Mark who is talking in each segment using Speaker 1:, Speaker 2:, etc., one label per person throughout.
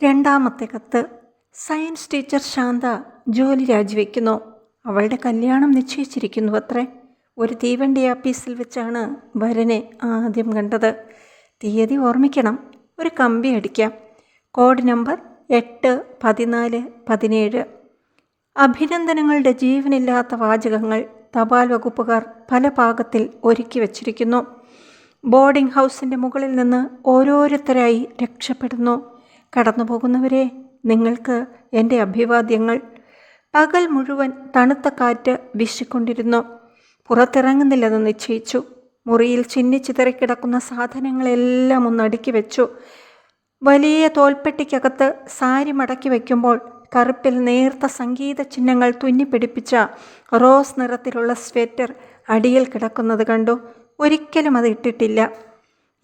Speaker 1: രണ്ടാമത്തെ കത്ത്. Science teacher Shantha ജോലി രാജിവെക്കുന്നു. അവളുടെ കല്യാണം നിശ്ചയിച്ചിരിക്കുന്നു അത്രേ ഒരു തീവണ്ടി ആപ്പീസിൽ വെച്ചാണ് വരനെ ആദ്യം കണ്ടത്. തീയതി ഓർമ്മിക്കണം. ഒരു കമ്പി അടിക്കാം. കോഡ് നമ്പർ എട്ട് പതിനാല് പതിനേഴ്. അഭിനന്ദനങ്ങളുടെ ജീവനില്ലാത്ത വാചകങ്ങൾ തപാൽ വകുപ്പുകാർ പല പാകത്തിൽ ഒരുക്കി വച്ചിരിക്കുന്നു. ബോർഡിംഗ് ഹൗസിന്റെ മുകളിൽ നിന്ന് ഓരോരുത്തരായി രക്ഷപ്പെടുന്നു. കടന്നു പോകുന്നവരെ നിങ്ങൾക്ക് എന്റെ അഭിവാദ്യങ്ങൾ പകൽ മുഴുവൻ തണുത്ത കാറ്റ് വീശിക്കൊണ്ടിരുന്നു. പുറത്തിറങ്ങുന്നില്ലെന്ന് നിശ്ചയിച്ചു. മുറിയിൽ ചിന്നിച്ചിതറിക്കിടക്കുന്ന സാധനങ്ങളെല്ലാം ഒന്ന് അടുക്കി വെച്ചു. വലിയ തോൽപ്പെട്ടിക്കകത്ത് സാരി മടക്കി വയ്ക്കുമ്പോൾ കറുപ്പിൽ നേർത്ത സംഗീത ചിഹ്നങ്ങൾ തുന്നിപ്പിടിപ്പിച്ച റോസ് നിറത്തിലുള്ള സ്വെറ്റർ അടിയിൽ കിടക്കുന്നത് കണ്ടു. ഒരിക്കലും അത് ഇട്ടിട്ടില്ല.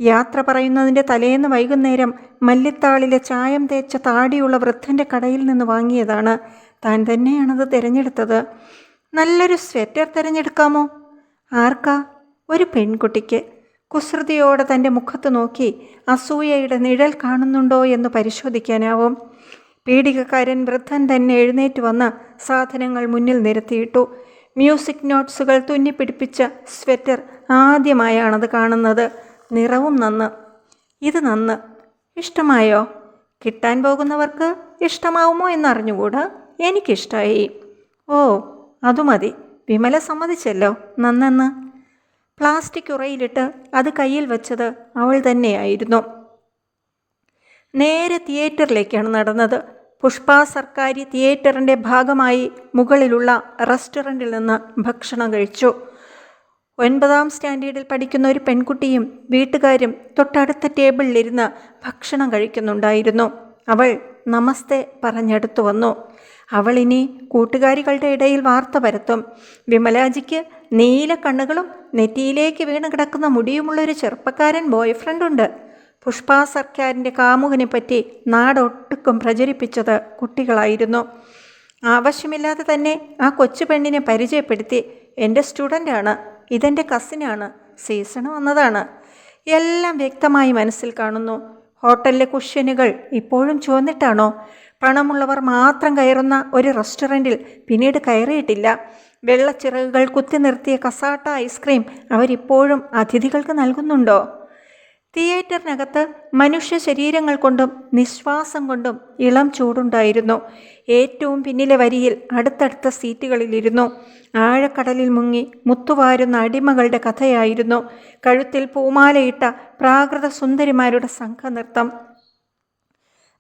Speaker 1: യാത്ര പറയുന്നതിന്റെ തലേന്ന് വൈകുന്നേരം മല്ലിത്താളിലെ ചായം തേച്ച താടിയുള്ള വൃദ്ധന്റെ കടയിൽ നിന്ന് വാങ്ങിയതാണ്. താൻ തന്നെയാണത് തിരഞ്ഞെടുത്തത്. നല്ലൊരു സ്വെറ്റർ തിരഞ്ഞെടുക്കാമോ? ആർക്കാ? ഒരു പെൺകുട്ടിക്ക്. കുസൃതിയോടെ തന്റെ മുഖത്ത് നോക്കി അസൂയയുടെ നിഴൽ കാണുന്നുണ്ടോ എന്ന് പരിശോധിക്കാനാവും. പീഡികക്കാരൻ വൃദ്ധൻ തന്നെ എഴുന്നേറ്റ് വന്ന് സാധനങ്ങൾ മുന്നിൽ നിരത്തിയിട്ടു. മ്യൂസിക് നോട്ട്സുകൾ തുന്നിപ്പിടിപ്പിച്ച സ്വെറ്റർ ആദ്യമായാണത് കാണുന്നത്. നിറവും നന്ന്. ഇത് നന്ന്. ഇഷ്ടമായോ? കിട്ടാൻ പോകുന്നവർക്ക് ഇഷ്ടമാവുമോ എന്നറിഞ്ഞുകൂടാ? എനിക്കിഷ്ടമായി ഓ അതു മതി. വിമല സമ്മതിച്ചല്ലോ നന്നെന്ന്. പ്ലാസ്റ്റിക് ഉറയിലിട്ട് അത് കയ്യിൽ വെച്ചത് അവൾ തന്നെയായിരുന്നു. നേരെ തിയേറ്ററിലേക്കാണ് നടന്നത്. പുഷ്പ സർക്കാരി തിയേറ്ററിന്റെ ഭാഗമായി മുകളിലുള്ള റെസ്റ്റോറന്റിൽ നിന്ന് ഭക്ഷണം കഴിച്ചു. ഒൻപതാം സ്റ്റാൻഡേർഡിൽ പഠിക്കുന്ന ഒരു പെൺകുട്ടിയും വീട്ടുകാരും തൊട്ടടുത്ത ടേബിളിലിരുന്ന് ഭക്ഷണം കഴിക്കുന്നുണ്ടായിരുന്നു. അവൾ നമസ്തേ പറഞ്ഞെടുത്തു വന്നു. അവൾ ഇനി കൂട്ടുകാരികളുടെ ഇടയിൽ വാർത്ത പരത്തും. വിമലാജിക്ക് നീല കണ്ണുകളും നെറ്റിയിലേക്ക് വീണ് കിടക്കുന്ന മുടിയുമുള്ളൊരു ചെറുപ്പക്കാരൻ ബോയ് ഫ്രണ്ടുണ്ട് പുഷ്പ സർക്കാരിന്റെ കാമുകനെ പറ്റി നാടൊട്ടുക്കും പ്രചരിപ്പിച്ചത് കുട്ടികളായിരുന്നു. ആവശ്യമില്ലാതെ തന്നെ ആ കൊച്ചു പെണ്ണിനെ പരിചയപ്പെടുത്തി എന്റെ സ്റ്റുഡന്റാണ്. ഇതെന്റെ കസിനാണ്. സീസൺ വന്നതാണ്. എല്ലാം വ്യക്തമായി മനസ്സിൽ കാണുന്നു. ഹോട്ടലിലെ കുഷ്യനുകൾ ഇപ്പോഴും ചുവന്നിട്ടാണോ? പണമുള്ളവർ മാത്രം കയറുന്ന ഒരു റെസ്റ്റോറന്റിൽ പിന്നീട് കയറിയിട്ടില്ല. വെള്ളച്ചിറകുകൾ കുത്തി നിർത്തിയ കസാട്ട ഐസ്ക്രീം അവരിപ്പോഴും അതിഥികൾക്ക് നൽകുന്നുണ്ടോ? തിയേറ്ററിനകത്ത് മനുഷ്യ ശരീരങ്ങൾ കൊണ്ടും നിശ്വാസം കൊണ്ടും ഇളം ചൂടുണ്ടായിരുന്നു. ഏറ്റവും പിന്നിലെ വരിയിൽ അടുത്തടുത്ത സീറ്റുകളിലിരുന്നു. ആഴക്കടലിൽ മുങ്ങി മുത്തുവാരുന്ന അടിമകളുടെ കഥയായിരുന്നു. കഴുത്തിൽ പൂമാലയിട്ട പ്രാകൃത സുന്ദരിമാരുടെ സംഘനൃത്തം.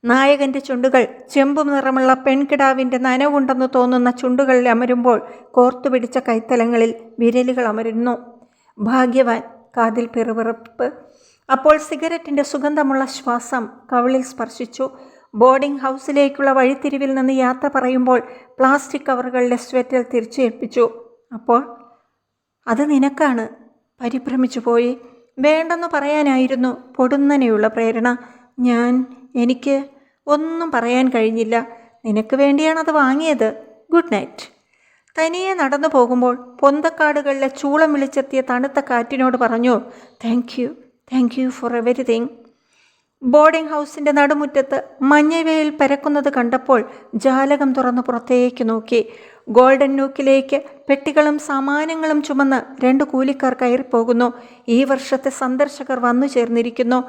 Speaker 1: നായകന്റെ ചുണ്ടുകൾ ചെമ്പു നിറമുള്ള പെൺകിടാവിന്റെ നനവുണ്ടെന്ന് തോന്നുന്ന ചുണ്ടുകളിൽ അമരുമ്പോൾ കോർത്തുപിടിച്ച കൈത്തലങ്ങളിൽ വിരലുകൾ അമരുന്നു. ഭാഗ്യവാൻ കാതിൽ പിറുപിറുപ്പ് അപ്പോൾ സിഗരറ്റിന്റെ സുഗന്ധമുള്ള ശ്വാസം കവിളിൽ സ്പർശിച്ചു. ബോർഡിംഗ് ഹൗസിലേക്കുള്ള വഴിത്തിരിവിൽ നിന്ന് യാത്ര പറയുമ്പോൾ പ്ലാസ്റ്റിക് കവറുകളിലെ സ്വെറ്റർ തിരിച്ചേൽപ്പിച്ചു. അപ്പോൾ അത് നിനക്കാണ്. പരിഭ്രമിച്ചു പോയി. വേണ്ടെന്ന് പറയാനായിരുന്നു പൊടുന്നനെയുള്ള പ്രേരണ. ഞാൻ എനിക്ക് ഒന്നും പറയാൻ കഴിഞ്ഞില്ല. നിനക്ക് വേണ്ടിയാണ് അത് വാങ്ങിയത്. Good night. തനിയെ നടന്നു പോകുമ്പോൾ പൊന്തക്കാടുകളിലെ ചൂളം വിളിച്ചെത്തിയ തണുത്ത കാറ്റിനോട് പറഞ്ഞു thank thank you for everything boarding ഹൗസിന്റെ നടുമുറ്റത്ത് മഞ്ഞവെയിൽ പരക്കുന്നത് കണ്ടപ്പോൾ ജാലകം തുറന്ന് പുറത്തേക്ക് നോക്കി. ഗോൾഡൻ നൂക്കിലേക്ക് പെട്ടികളും സാമാനങ്ങളും ചുമന്ന് രണ്ട് കൂലിക്കാർ കയറിപ്പോകുന്നു. ഈ വർഷത്തെ സന്ദർശകർ വന്നു ചേർന്നിരിക്കുന്നു.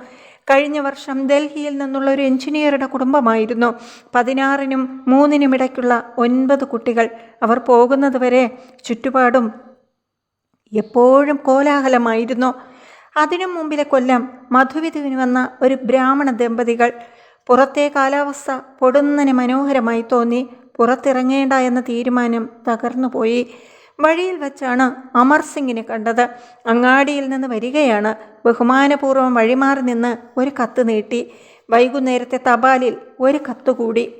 Speaker 1: കഴിഞ്ഞ വർഷം ഡൽഹിയിൽ നിന്നുള്ള ഒരു എഞ്ചിനീയറുടെ കുടുംബമായിരുന്നു. പതിനാറിനും മൂന്നിനും ഇടയ്ക്കുള്ള ഒൻപത് കുട്ടികൾ. അവർ പോകുന്നതുവരെ ചുറ്റുപാടും എപ്പോഴും കോലാഹലമായിരുന്നു. അതിനു മുമ്പിലെ കൊല്ലം മധുവിധുവിന് വന്ന ഒരു ബ്രാഹ്മണ ദമ്പതികൾ പുറത്തെ കാലാവസ്ഥ പൊടുന്നനെ മനോഹരമായി തോന്നി പുറത്തിറങ്ങേണ്ട എന്ന തീരുമാനം തകർന്നുപോയി വഴിയിൽ വച്ചാണ് അമർ സിംഗിനെ കണ്ടത്. അങ്ങാടിയിൽ നിന്ന് വരികയാണ്. ബഹുമാനപൂർവം വഴിമാറി നിന്ന് ഒരു കത്ത് നീട്ടി. വൈകുന്നേരത്തെ തപാലിൽ ഒരു കത്തുകൂടി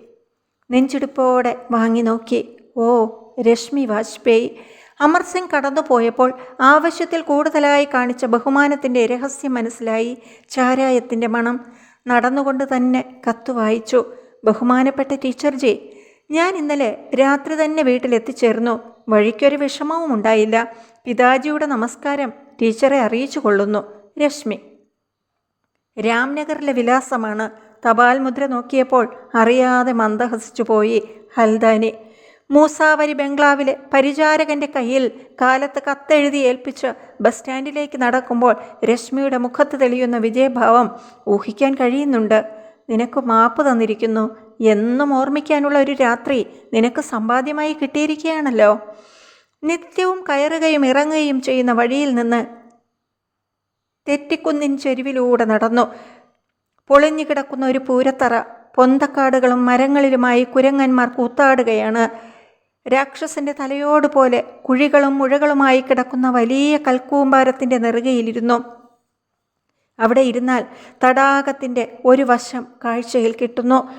Speaker 1: നെഞ്ചിടുപ്പോടെ വാങ്ങി നോക്കി. ഓ രശ്മി വാജ്പേയി. അമർ സിംഗ് കടന്നുപോയപ്പോൾ ആവശ്യത്തിൽ കൂടുതലായി കാണിച്ച ബഹുമാനത്തിന്റെ രഹസ്യം മനസ്സിലായി. ചാരായത്തിന്റെ മണം നടന്നുകൊണ്ട് തന്നെ കത്ത് വായിച്ചു. ബഹുമാനപ്പെട്ട ടീച്ചർ ടീച്ചർജി ഞാൻ ഇന്നലെ രാത്രി തന്നെ വീട്ടിലെത്തിച്ചേർന്നു. വഴിക്കൊരു വിഷമവും ഉണ്ടായില്ല. പിതാജിയുടെ നമസ്കാരം ടീച്ചറെ അറിയിച്ചു കൊള്ളുന്നു. രശ്മി. രാംനഗറിലെ വിലാസമാണ്. തപാൽ മുദ്ര നോക്കിയപ്പോൾ അറിയാതെ മന്ദഹസിച്ചു പോയി ഹൽദാനി മൂസാവരി ബംഗ്ലാവിലെ പരിചാരകന്റെ കയ്യിൽ കാലത്ത് കത്തെഴുതി ഏൽപ്പിച്ച് ബസ് സ്റ്റാൻഡിലേക്ക് നടക്കുമ്പോൾ രശ്മിയുടെ മുഖത്ത് തെളിയുന്ന വിജയഭാവം ഊഹിക്കാൻ കഴിയുന്നുണ്ട്. നിനക്ക് മാപ്പ് തന്നിരിക്കുന്നു. എന്നും ഓർമ്മിക്കാനുള്ള ഒരു രാത്രി നിനക്ക് സമ്പാദ്യമായി കിട്ടിയിരിക്കുകയാണല്ലോ. നിത്യവും കയറുകയും ഇറങ്ങുകയും ചെയ്യുന്ന വഴിയിൽ നിന്ന് തെറ്റിക്കുന്നിൻ ചെരുവിലൂടെ നടന്നു. പൊളിഞ്ഞു കിടക്കുന്ന ഒരു പൂരത്തറ പൊന്തക്കാടുകളും മരങ്ങളിലുമായി കുരങ്ങന്മാർ കൂത്താടുകയാണ്. രാക്ഷസന്റെ തലയോട് പോലെ കുഴികളും മുഴകളുമായി കിടക്കുന്ന വലിയ കൽക്കൂമ്പാരത്തിന്റെ നെറുകയിലിരുന്നു. അവിടെ ഇരുന്നാൽ തടാകത്തിന്റെ ഒരു വശം കാഴ്ചയിൽ കിട്ടുന്നു.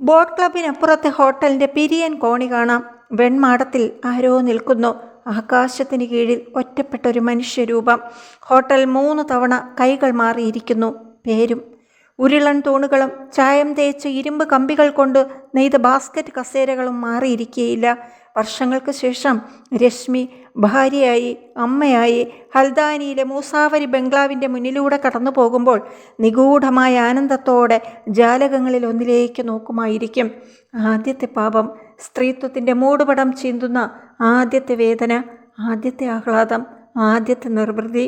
Speaker 1: ബോട്ട് ക്ലബിനപ്പുറത്തെ ഹോട്ടലിന്റെ പിരിയൻ കോണി കാണാം. വെൺമാടത്തിൽ ആരോ നിൽക്കുന്നു. ആകാശത്തിന് കീഴിൽ ഒറ്റപ്പെട്ട ഒരു മനുഷ്യരൂപം. ഹോട്ടൽ മൂന്ന് തവണ കൈകൾ മാറിയിരിക്കുന്നു. പേരും ഉരുളൻ തൂണുകളും ചായം തേച്ച് ഇരുമ്പ് കമ്പികൾ കൊണ്ട് നെയ്ത ബാസ്ക്കറ്റ് കസേരകളും മാറിയിരിക്കുകയില്ല വർഷങ്ങൾക്ക് ശേഷം രശ്മി ഭാര്യയായി അമ്മയായി ഹൽദാനിയിലെ മൂസാവരി ബംഗ്ലാവിന്റെ മുന്നിലൂടെ കടന്നു പോകുമ്പോൾ നിഗൂഢമായ ആനന്ദത്തോടെ ജാലകങ്ങളിൽ ഒന്നിലേക്ക് നോക്കുമായിരിക്കും. ആദ്യത്തെ പാപം സ്ത്രീത്വത്തിന്റെ മൂടുപടം ചീന്തുന്ന ആദ്യത്തെ വേദന ആദ്യത്തെ ആഹ്ലാദം ആദ്യത്തെ നിർവൃതി.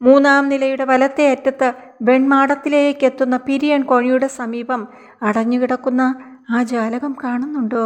Speaker 1: മൂന്നാം നിലയുടെ വലത്തെ അറ്റത്ത് വെൺമാടത്തിലേക്ക് എത്തുന്ന പിരിയൻ കോഴിയുടെ സമീപം അടഞ്ഞുകിടക്കുന്ന ആ ജാലകം കാണുന്നുണ്ടോ?